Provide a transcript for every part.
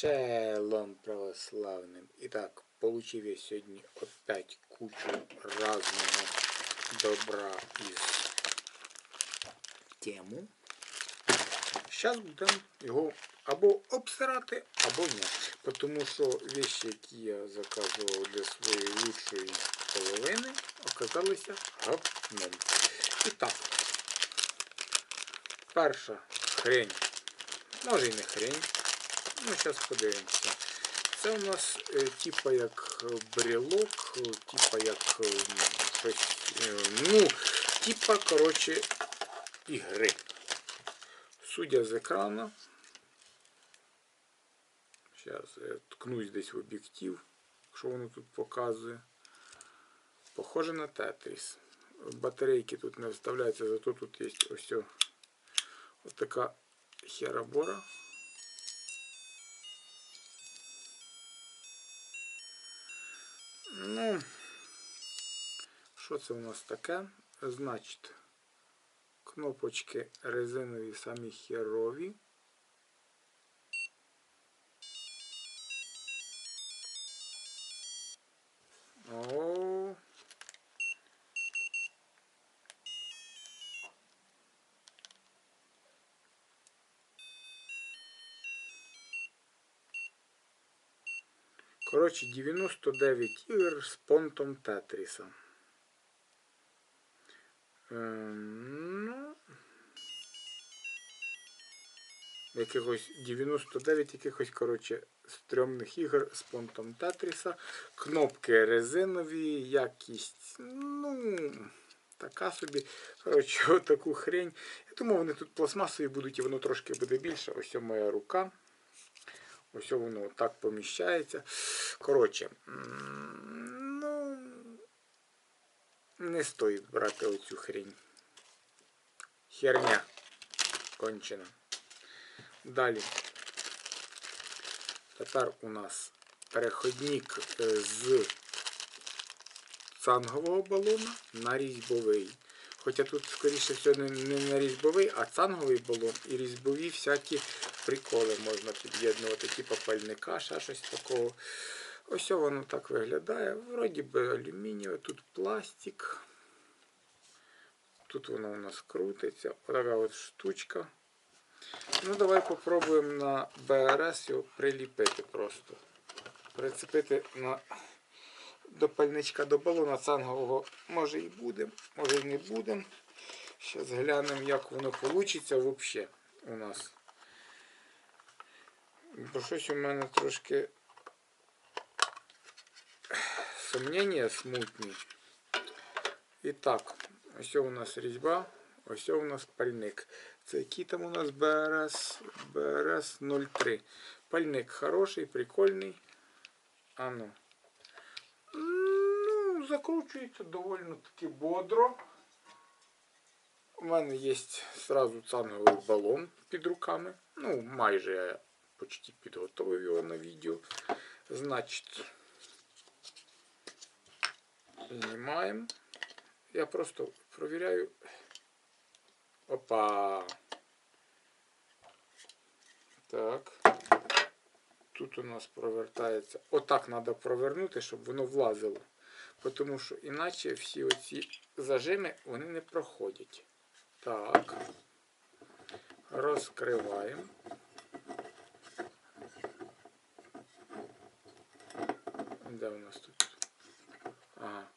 Шелом. І так, получив я сьогодні опять кучу разного добра із тему. Зараз будемо його або обсирати, або ні. Тому що вещи, які я заказував для своєї лучшої половини, оказалися говном. І так, перша хрень. Може і не хрень. Ну, зараз подивимося. Це у нас е, типа як е, брелок, е, типа як ну, типа, коротше, ігри. Судя з екрана. Зараз я ткнусь десь в об'єктив, що воно тут показує. Похоже на Тетріс. Батарейки тут не вставляються, зато тут є ось ось така херабора. Ну, що це у нас таке? Значить, кнопочки резинові самі херові. О. Коротше, 99 ігор з понтом Тетріса. Ем, ну, якихось 99 якихось, коротше, стрьомних ігор з понтом Тетріса. Кнопки резинові, якість, ну, така собі. Коротше, отаку хрень. Я думаю, вони тут пластмасові будуть і воно трошки буде більше. Ось моя рука. Ось воно так поміщається. Коротше, ну, не стоїть брати оцю хрень. Херня кончена. Далі. Тепер у нас переходник е, з цангового балона на різьбовий. Хоча тут, скоріше всього, не на різьбовий, а цанговий балон і різьбові всякі приколи можна під'єднувати, типу пальника, ще щось такого. Ось воно так виглядає. Вроді би алюмінієве, тут пластик. Тут воно у нас крутиться. Отака от штучка. Ну, давай попробуємо на БРС його приліпити просто. Прицепити на до пальничка до балона цангового може і буде, може і не буде. Зараз глянемо, як воно вийде взагалі у нас. Бо щось у мене трошки сумнення смутні. І так, ось у нас різьба, ось у нас пальник. Це який там у нас БРС? БРС 03. Пальник хороший, прикольний. А ну. Ну, закручується доволі таки бодро. У мене є сразу цанговий балон під руками. Ну, майже я почти підготовив його на відео. Значить, знімаємо. Я просто провіряю. Опа. Так. Тут у нас провертається. Отак треба провернути, щоб воно влазило. Тому що іначе всі оці зажими вони не проходять. Так. Розкриваємо. Де у нас тут? Ага.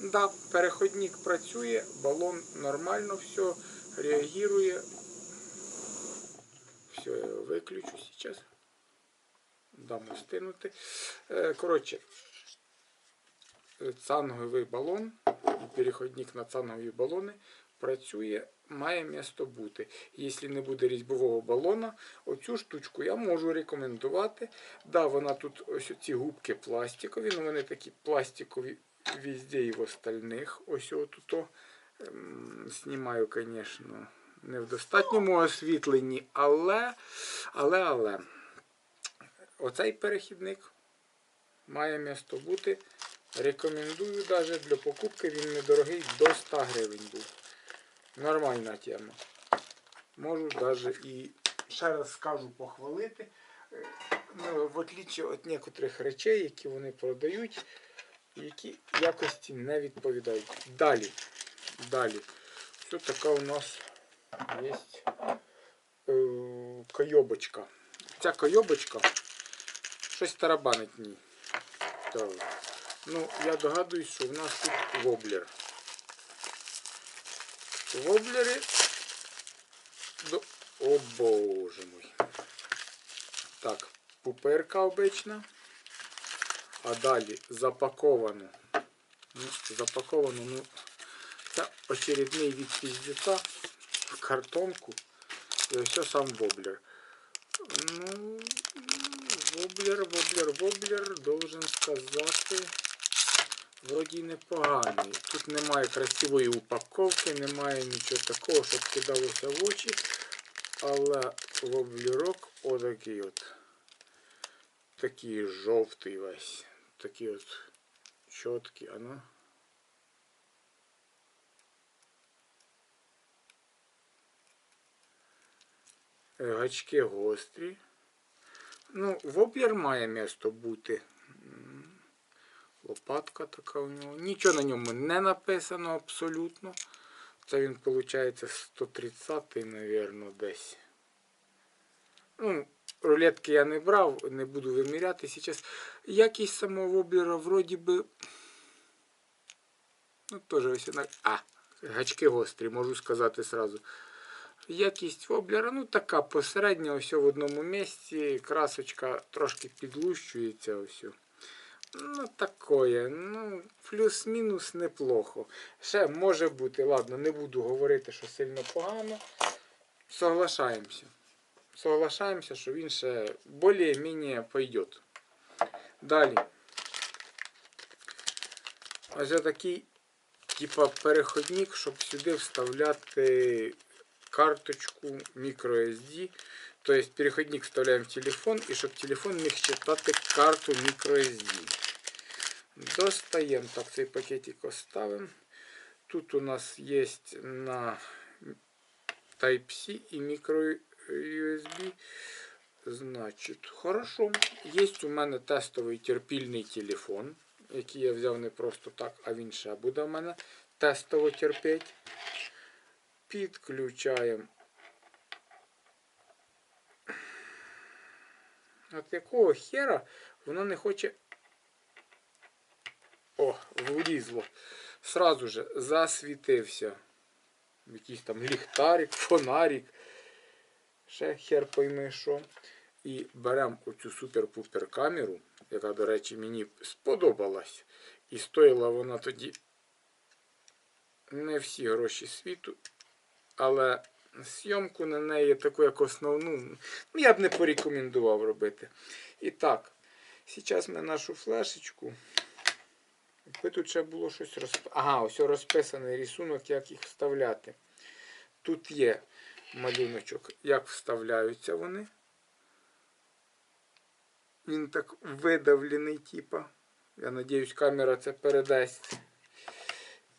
Да, переходник працює, балон нормально все реагує. Все, я виключу зараз. Дам стинути. Е, Коротше, цанговий балон переходник на цангові балони працює, має місто бути. Якщо не буде різьбового балона, оцю штучку я можу рекомендувати. Да, вона тут ось ці губки пластикові, але вони такі пластикові везде і в остальних. Ось отут. Ем, Знімаю, звісно, не в достатньому освітленні, але, але, але. оцей перехідник має місто бути. Рекомендую навіть для покупки, він недорогий, до 100 гривень був. Нормальна тема. Можу навіть і ще раз скажу похвалити. Ну, в отличие від некоторих речей, які вони продають, які якості не відповідають. Далі. Далі. Що така у нас є е, кайобочка. Ця кайобочка щось тарабанить в ній. Ну, я догадуюсь, що в нас тут воблер. Воблери. До... О боже мой. Так, пуперка обична. А далі запаковано. Ну, запаковано, ну, це очередний від піздеця в картонку. І все сам воблер. Ну, воблер, воблер, воблер, должен сказати, вроді непоганий. Тут немає красивої упаковки, немає нічого такого, щоб кидалося в очі. Але воблерок отакий от. Такий жовтий весь. Такий от чіткий, а ну. Гачки гострі. Ну, воблер має місто бути. Лопатка така у нього. Нічого на ньому не написано абсолютно. Це він, виходить, 130-й, мабуть, десь. Ну, рулетки я не брав, не буду виміряти зараз. Якість самого воблера вроді би. Ну, теж ось на. А, гачки гострі, можу сказати сразу. Якість воблера, ну така посередня, ось в одному місці. Красочка трошки підлущується. Ось. Ну, такое. Ну, плюс-мінус неплохо. Ще може бути, ладно, не буду говорити, що сильно погано. Соглашаємося. Соглашаємося, що він ще більш-менш пойдет. Далі. Ось такий, типа, переходник, щоб сюди вставляти карточку microSD. Тобто переходник вставляємо в телефон, і щоб телефон міг читати карту microSD. Достаємо так цей пакетик оставимо. Тут у нас є на Type-C і microUSB. Значить, хорошо. Є у мене тестовий терпільний телефон, який я взяв не просто так, а він ще буде в мене тестово терпіти. Підключаємо. От якого хера воно не хоче. О, влізло. Сразу же засвітився. Якийсь там ліхтарик, фонарик. Ще хер пойми що. І беремо оцю супер-пупер камеру, яка, до речі, мені сподобалась. І стоїла вона тоді не всі гроші світу. Але зйомку на неї таку як основну, ну я б не порекомендував робити. І так, зараз ми нашу флешечку. Якби тут ще було щось розписано. Ага, ось розписаний рисунок, як їх вставляти. Тут є малюночок, як вставляються вони. Він так видавлений, типа. Я надіюсь, камера це передасть.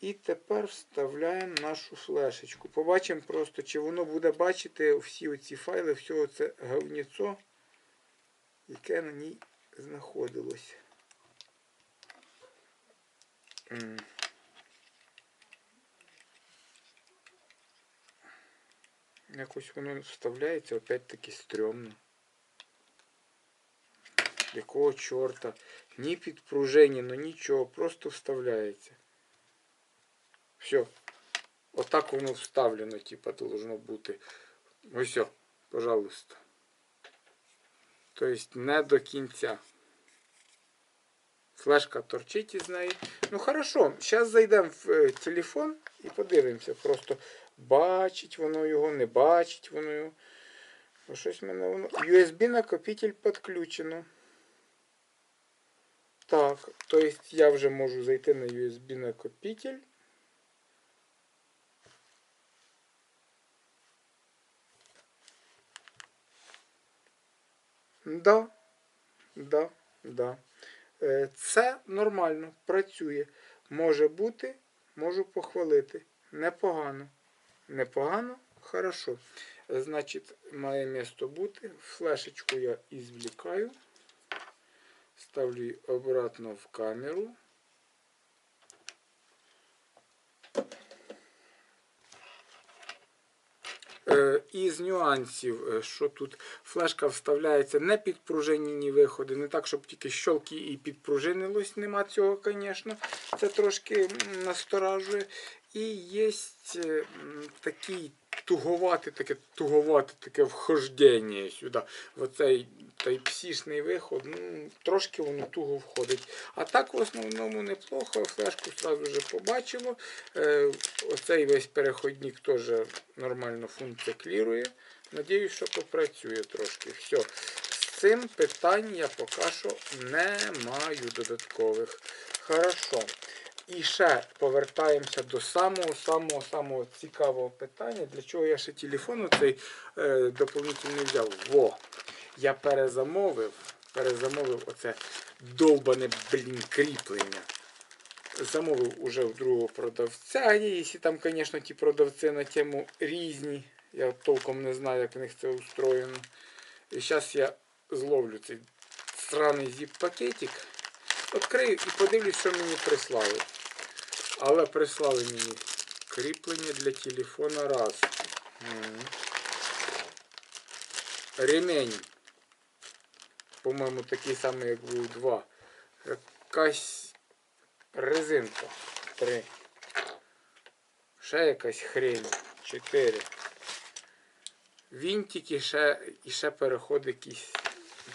І тепер вставляємо нашу флешечку. Побачимо просто, чи воно буде бачити всі оці файли, все це говніцо, яке на ній знаходилось. Якось воно вставляється опять-таки стрьомно. Якого чорта? Ні підпружинено, нічого, просто вставляється. Все. Отак воно вставлено, типа, должно бути. Ось все, пожалуйста. Тобто не до кінця. Флешка торчить із неї. Ну хорошо, зараз зайдемо в е, телефон і подивимося. Просто бачить воно його, не бачить воно його. Щось мене воно. USB накопитель підключено. Так, тобто я вже можу зайти на USB накопитель. Да. Да, да. Е, Це нормально, працює. Може бути, можу похвалити. Непогано. Непогано, хорошо. Значить, має місто бути. Флешечку я ізвлікаю. Ставлю її обратно в камеру. Із нюансів, е, що тут флешка вставляється не під пружинні виходи, не так, щоб тільки щолки і підпружинилось, нема цього, звісно. Це трошки насторажує. І є такий туговате, таке туговате таке вхождення сюди. В оцей тайпсішний виход, ну, трошки воно туго входить. А так в основному неплохо, флешку одразу вже побачило. Е, оцей весь переходник теж нормально функція клірує. Надіюсь, що попрацює трошки. Все. З цим питань я поки що не маю додаткових. Хорошо. І ще повертаємося до самого-самого самого цікавого питання. Для чого я ще телефон оцей е, доповнительний взяв? Во! Я перезамовив, перезамовив оце довбане, блін, кріплення. Замовив уже в другого продавця. І якщо там, звісно, ті продавці на тему різні. Я толком не знаю, як в них це устроєно. І зараз я зловлю цей сраний зіп-пакетик. Відкрию і подивлюсь, що мені прислали. Але прислали мені кріплення для телефона раз. Ремень. По-моєму, такий самий, як був два. Якась резинка. Три. Ще якась хрень. Чотири. Вінтики ще, і ще переход якийсь.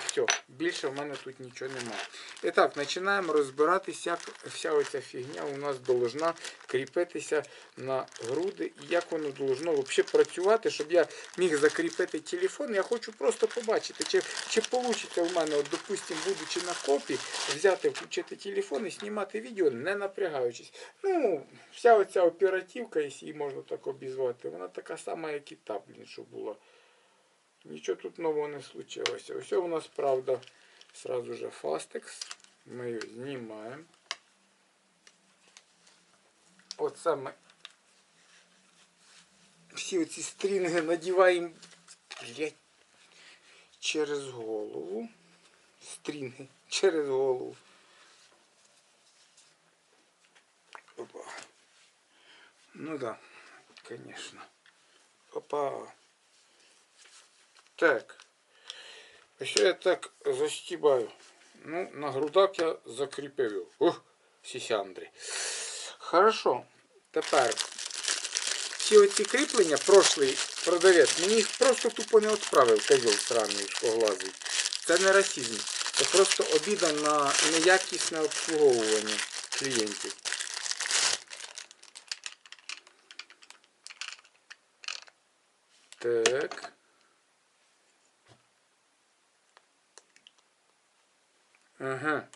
Все, більше в мене тут нічого немає. І так, починаємо розбиратися, як вся оця фігня у нас должна кріпитися на груди і як воно должно взагалі працювати, щоб я міг закріпити телефон. Я хочу просто побачити, чи, чи вийде в мене, от, допустим, будучи на копі, взяти, включити телефон і знімати відео, не напрягаючись. Ну, вся оця оперативка, якщо її можна так обізвати, вона така сама, як і та, блін, що була. Нічого тут нового не случилося. Ось у нас, правда, сразу же фастекс. Ми його знімаємо. Оце ми всі оці стрінги надіваємо блядь, через голову. Стрінги через голову. Опа. Ну да, конечно. Опа. Так. А я так застібаю? Ну, на грудак я закріпив його. Ух, сісяндрі. Хорошо. Тепер ці оці кріплення, прошлий продавець, мені їх просто тупо не відправив, козел сраний шкоглазий. Це не расизм. Це просто обіда на неякісне обслуговування клієнтів. Так. Ага.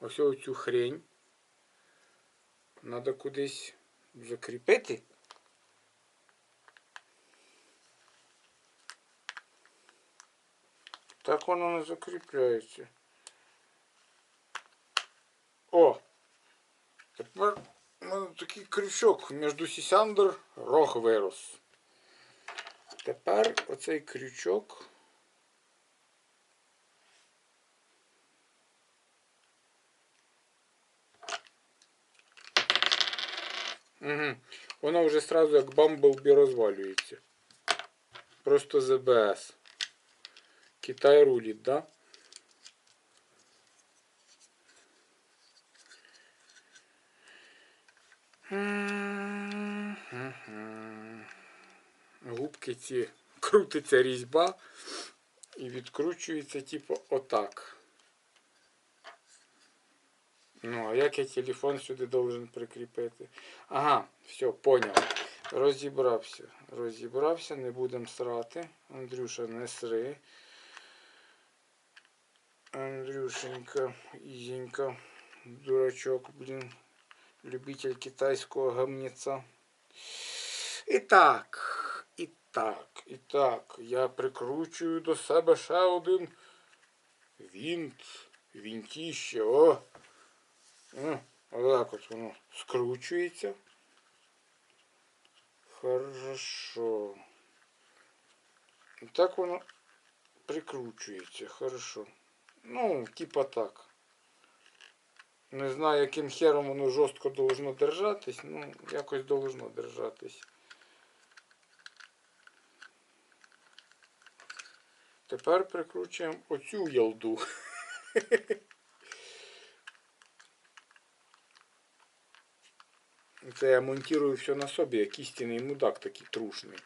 Ось оцю хрень. Надо кудись закріпити. Так воно не закріпляється. О! Тепер у мене такий крючок між сісяндр рог вирос. Тепер оцей крючок. Угу. Воно вже сразу як Бамблбі розвалюється. Просто ЗБС. Китай рулить, да? Губки ці крутиться різьба і відкручується, типу, отак. Ну, а як я телефон сюди должен прикріпити? Ага, все, поняв. Розібрався. Розібрався, не будемо срати. Андрюша, не сри. Андрюшенька, Ізенька, дурачок, блін. Любитель китайського гамніця. І так, і так, і так. Я прикручую до себе ще один вінт, вінтіще, о. О, отак от воно скручується. Хорошо. І так воно прикручується, хорошо. Ну, типа так. Не знаю, яким хером воно жорстко должно держатись, ну, якось должно держатись. Тепер прикручуємо оцю ялду. Це я монтирую все на собі, як істинний мудак такий трушний.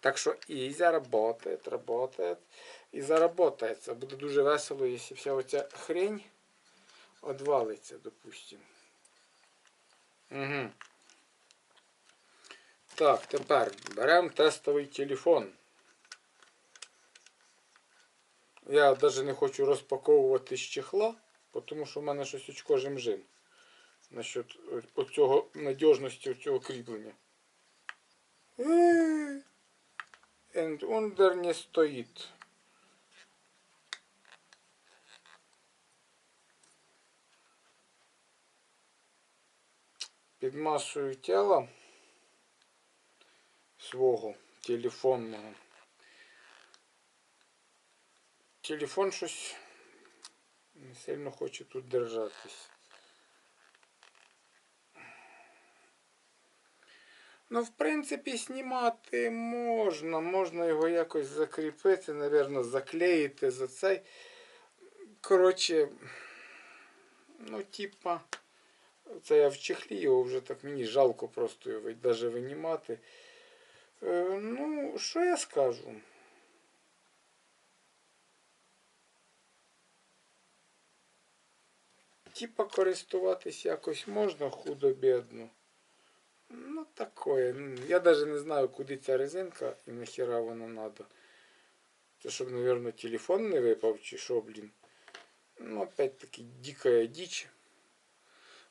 Так що і заработает, работает, і заработається. Буде дуже весело, якщо вся оця хрень одвалиться, допустим. Угу. Так, тепер беремо тестовий телефон. Я навіть не хочу розпаковувати з чехла, тому що в мене щось очко жим-жим. Насчет е, оцього надіжності цього кріплення. And under не стоїть. Під масою тіла свого телефонного. Телефон щось не сильно хоче тут держатись. Ну, в принципі, знімати можна. Можна його якось закріпити, напевно, заклеїти за цей. Коротше, ну, типа, це я в чехлі його вже так мені жалко просто його навіть винімати. Е, ну, що я скажу? Типа користуватись якось можна худо-бідно. Ну, такое. Я даже не знаю, куди ця резинка і нахера вона надо. Це щоб, наверное, телефон не випав чи що, блін. Ну, опять-таки, дикая дичь.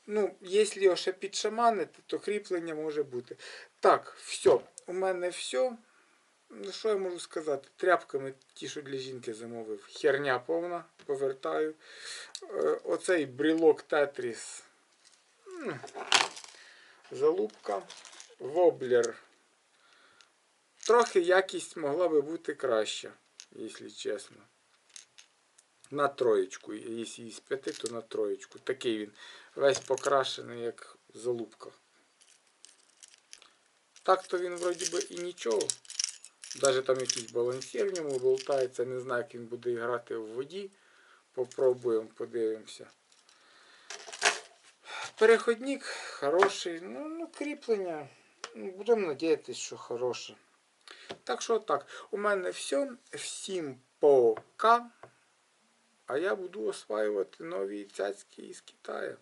Ну, якщо його ще підшаманити, то кріплення може бути. Так, все. У мене все. Ну, що я можу сказати? Тряпками ті, що для жінки замовив. Херня повна, повертаю. Е, Оцей брілок Тетріс. Залупка. Воблер. Трохи якість могла би бути краща, якщо чесно. На троєчку. Якщо із п'яти, то на троєчку. Такий він. Весь покрашений, як залупка. Так то він вроді би і нічого. Навіть там якийсь балансір в ньому болтається. Не знаю, як він буде грати в воді. Попробуємо, подивимося. Переходник хороший. Ну, ну кріплення. Ну, будемо надіятися, що хороше. Так що так. У мене все. Всім пока. А я буду осваювати нові цяцьки із Китаю.